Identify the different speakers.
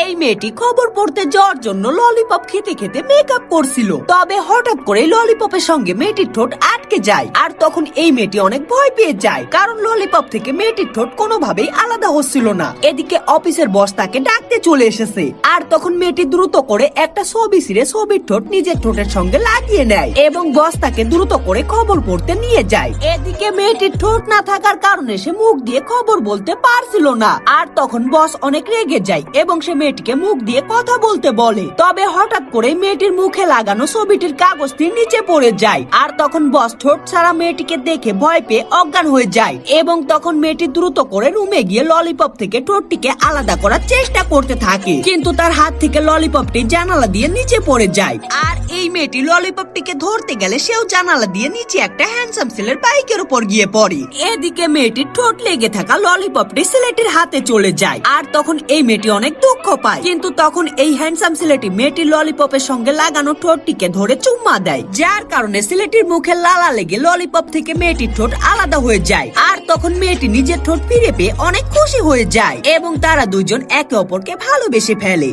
Speaker 1: এই মেয়েটি খবর পড়তে যাওয়ার জন্য ললিপপ খেতে খেতে মেকআপ করছিল। তবে হঠাৎ করে ললিপপের সঙ্গে মেয়েটির ঠোঁট আটকে যায়। আর তখন এই মেয়েটি অনেক ভয় পেয়ে যায়। কারণ ললিপপ থেকে মেয়েটির ঠোঁট কোনোভাবেই আলাদা হচ্ছিল না। এদিকে অফিসের বস তাকে ডাকতে চলে এসেছে। আর তখন মেয়েটি দ্রুত করে একটা ছবি ছিঁড়ে ছবির ঠোঁট নিজের ঠোঁটের সঙ্গে লাগিয়ে নেয় এবং বস তাকে দ্রুত করে খবর পড়তে নিয়ে যায়। এদিকে মেয়েটির ঠোঁট না থাকার কারণে সে মুখ দিয়ে খবর বলতে পারছিল না। আর তখন বস অনেক রেগে যায় এবং সে মেয়েটিকে মুখ দিয়ে কথা বলতে বলে। তবে হঠাৎ করে মেয়েটির মুখে লাগানো ছবিটির কাগজটি নিচে পড়ে যায়। আর তখন বস ঠোঁট ছাড়া মেয়েটিকে দেখে ভয় পেয়ে অজ্ঞান হয়ে যায় এবং তখন মেয়েটি দ্রুত করে রুমে গিয়ে ললিপপ থেকে ঠোঁটটিকে আলাদা করার চেষ্টা করতে থাকে। কিন্তু তার হাত থেকে ললিপপটি জানালা দিয়ে নিচে পড়ে যায়। আর এই মেয়েটি ললিপপটিকে ধরতে গেলে সেও জানালা দিয়ে নিচে একটা হ্যান্ডসাম ছেলের বাইকের উপর গিয়ে পড়ে। এদিকে মেয়েটির ঠোঁট লেগে থাকা ললিপপটি ছেলেটির হাতে চলে যায় আর তখন এই মেয়েটি অনেক দুঃখ পায়। কিন্তু তখন এই হ্যান্ডসাম ছেলেটি মেয়েটির ললিপপের সঙ্গে লাগানো ঠোঁটটিকে ধরে চুম্মা দেয়। যার কারণে ছেলেটির মুখে লালা লেগে ললিপপ থেকে মেয়েটির ঠোঁট আলাদা হয়ে যায়। আর তখন মেয়েটি নিজের ঠোঁট ফিরে পেয়ে অনেক খুশি হয়ে যায় এবং তারা দুজন একে অপরকে ভালোবেসে ফেলে।